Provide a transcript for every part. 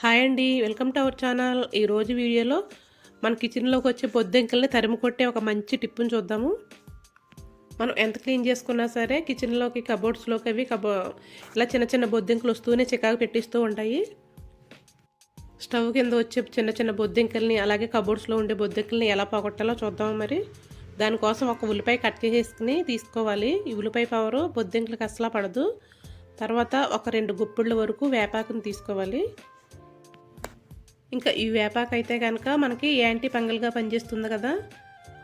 Hi అండి welcome to our channel. ఈరోజు వీడియోలో మన కిచెన్లోకి వచ్చే బొద్దెంకల్ని తరిమి కొట్టే ఒక మంచి టిప్పుని చూద్దాము. మనం ఎంత క్లీన్ చేసుకున్నా సరే కిచెన్లోకి కబోర్డ్స్లోకి అవి కబో ఇలా చిన్న చిన్న బొద్దింకలు వస్తూనే చికాకు పెట్టిస్తూ ఉంటాయి. స్టవ్ కింద వచ్చే చిన్న చిన్న బొద్దింకల్ని అలాగే కబోర్డ్స్లో ఉండే బొద్దింకల్ని ఎలా పోగొట్టాలో చూద్దాము మరి. దానికోసం ఒక ఉల్లిపాయ కట్ చేసేసుకుని తీసుకోవాలి. ఈ ఉల్లిపాయ పవరు బొద్దింకలకు అసలు పడదు. తర్వాత ఒక రెండు గుప్పిళ్ళ వరకు వేపాకుని తీసుకోవాలి. ఇంకా ఈ వేపాకు అయితే కనుక మనకి యాంటీ పంగల్గా పనిచేస్తుంది కదా?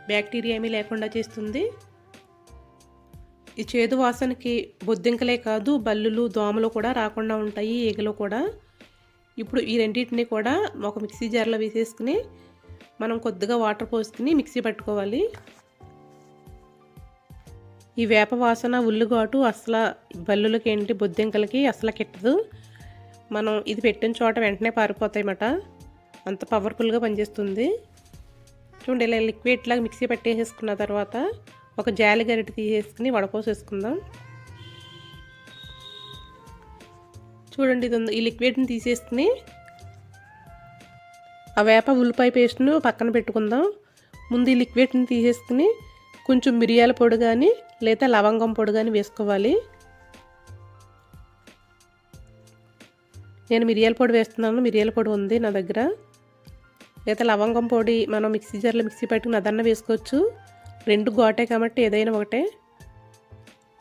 బ్యాక్టీరియా ఏమీ లేకుండా చేస్తుంది. ఈ చేదు వాసనకి బొద్దింకలే కాదు బల్లులు దోమలు కూడా రాకుండా ఉంటాయి ఈగలు కూడా. ఇప్పుడు ఈ రెండింటిని కూడా ఒక మిక్సీ జార్లో వేసేసుకుని మనం కొద్దిగా వాటర్ పోసుకుని మిక్సీ పట్టుకోవాలి. ఈ వేప వాసన ఉల్లుగాటు అసలు బల్లులకి ఏంటి బొద్దింకలకి అసలు కిట్టదు. మనం ఇది పెట్టిన చోట వెంటనే పారిపోతాయి అన్నమాట అంత పవర్ఫుల్గా పనిచేస్తుంది. చూడండి ఇలా లిక్విడ్ లాగా మిక్సీ పట్టేసేసుకున్న తర్వాత ఒక జాలి గరిటె తీసేసుకుని వడపోసేసుకుందాం. చూడండి ఇది ఈ లిక్విడ్ని తీసేసుకుని ఆ వేప ఉల్లిపాయ పేస్ట్ను పక్కన పెట్టుకుందాం. ముందు ఈ లిక్విడ్ని తీసేసుకుని కొంచెం మిరియాల పొడి కానీ లేదా లవంగం పొడి కానీ వేసుకోవాలి. నేను మిరియాల పొడి వేస్తున్నాను మిరియాల పొడి ఉంది నా దగ్గర. లేదా లవంగం పొడి మనం మిక్సీ జార్లో మిక్సీ పట్టుకుని అదన్న వేసుకోవచ్చు. రెండు గోటే కాబట్టి ఏదైనా ఒకటే.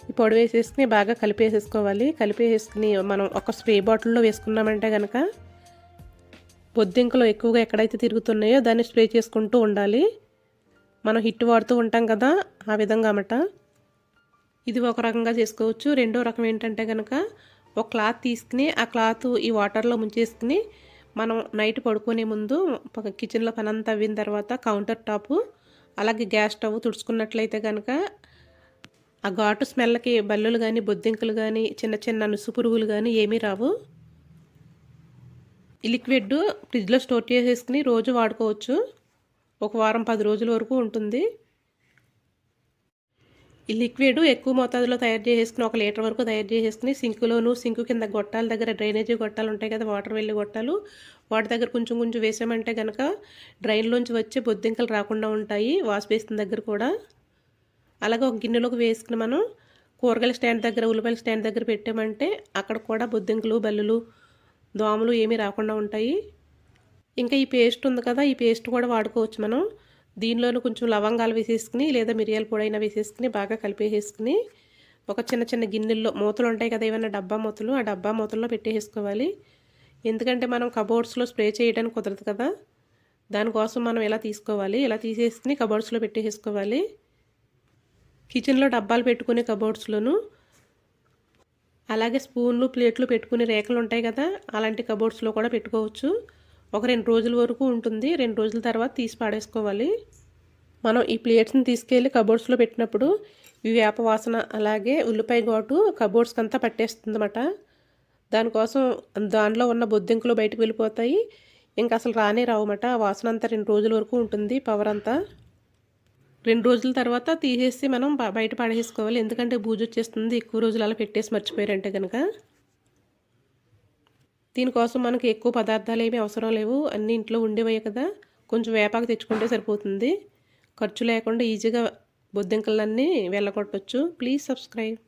ఈ పొడి వేసేసుకుని బాగా కలిపేసేసుకోవాలి. కలిపేసేసుకుని మనం ఒక స్ప్రే బాటిల్లో వేసుకున్నామంటే కనుక బొద్దింకలు ఎక్కువగా ఎక్కడైతే తిరుగుతున్నాయో దాన్ని స్ప్రే చేసుకుంటూ ఉండాలి. మనం హిట్ వాడుతూ ఉంటాం కదా ఆ విధంగా అన్నమాట. ఇది ఒక రకంగా చేసుకోవచ్చు. రెండో రకం ఏంటంటే కనుక ఒక క్లాత్ తీసుకుని ఆ క్లాత్ ఈ వాటర్లో ముంచేసుకుని మనం నైట్ పడుకునే ముందు కిచెన్లో పని అంతా అవ్విన తర్వాత కౌంటర్ టాపు అలాగే గ్యాస్ స్టవ్ తుడుచుకున్నట్లయితే కనుక ఆ ఘాటు స్మెల్కి బల్లులు కానీ బొద్దింకలు కానీ చిన్న చిన్న నుసు పురుగులు కానీ ఏమీ రావు. ఈ లిక్విడ్ ఫ్రిడ్జ్లో స్టోర్ చేసేసుకుని రోజు వాడుకోవచ్చు. ఒక వారం పది రోజుల వరకు ఉంటుంది. ఈ లిక్విడ్ ఎక్కువ మోతాదులో తయారు చేసేసుకుని ఒక లీటర్ వరకు తయారు చేసేసుకుని సింకులోను సింకు కింద గొట్టాల దగ్గర డ్రైనేజీ గొట్టాలు ఉంటాయి కదా వాటర్ వెళ్ళి గొట్టాలు వాటి దగ్గర కొంచెం కొంచెం వేసామంటే కనుక డ్రైన్లోంచి వచ్చే బొద్దింకలు రాకుండా ఉంటాయి వాష్ బేసిన్ దగ్గర కూడా. అలాగే ఒక గిన్నెలోకి వేసుకుని మనం కూరగాయల స్టాండ్ దగ్గర ఉల్లిపాయల స్టాండ్ దగ్గర పెట్టామంటే అక్కడ కూడా బొద్దింకలు బల్లులు దోమలు ఏమీ రాకుండా ఉంటాయి. ఇంకా ఈ పేస్ట్ ఉంది కదా ఈ పేస్ట్ కూడా వాడుకోవచ్చు మనం. దీనిలోనూ కొంచెం లవంగాలు వేసేసుకుని లేదా మిరియాల పొడైనా వేసేసుకుని బాగా కలిపేసేసుకుని ఒక చిన్న చిన్న గిన్నెల్లో మూతలు ఉంటాయి కదా ఏమైనా డబ్బా మూతలు ఆ డబ్బా మూతల్లో పెట్టేసుకోవాలి ఎందుకంటే మనం కబోర్డ్స్లో స్ప్రే చేయడానికి కుదరదు కదా. దానికోసం మనం ఎలా తీసుకోవాలి? ఇలా తీసేసుకుని కబోర్డ్స్లో పెట్టేసుకోవాలి కిచెన్లో డబ్బాలు పెట్టుకునే కబోర్డ్స్లోను అలాగే స్పూన్లు ప్లేట్లు పెట్టుకునే రేఖలు ఉంటాయి కదా అలాంటి కబోర్డ్స్లో కూడా పెట్టుకోవచ్చు. ఒక రెండు రోజుల వరకు ఉంటుంది. రెండు రోజుల తర్వాత తీసి పాడేసుకోవాలి. మనం ఈ ప్లేట్స్ని తీసుకెళ్ళి కబోర్డ్స్లో పెట్టినప్పుడు ఈ వేప వాసన అలాగే ఉల్లిపాయ ఘాటు కబోర్డ్స్కి అంతా పట్టేస్తుంది అన్నమాట దానికోసం దానిలో ఉన్న బొద్దింకులు బయటకు వెళ్ళిపోతాయి. ఇంకా అసలు రానే రావమాట. ఆ వాసన అంతా రెండు రోజుల వరకు ఉంటుంది పవర్ అంతా. రెండు రోజుల తర్వాత తీసేసి మనం బయట పడేసుకోవాలి. ఎందుకంటే బూజు వచ్చేస్తుంది. ఎక్కువ రోజులు అలా పెట్టేసి మర్చిపోయారంటే కనుక దీనికోసం మనకి ఎక్కువ పదార్థాలు ఏమీ అవసరం లేవు. అన్ని ఇంట్లో ఉండేవే కదా. కొంచెం వేపాకు తెచ్చుకుంటే సరిపోతుంది. ఖర్చు లేకుండా ఈజీగా బొద్దింకలన్నీ వెళ్ళగొట్టచ్చు. Please subscribe.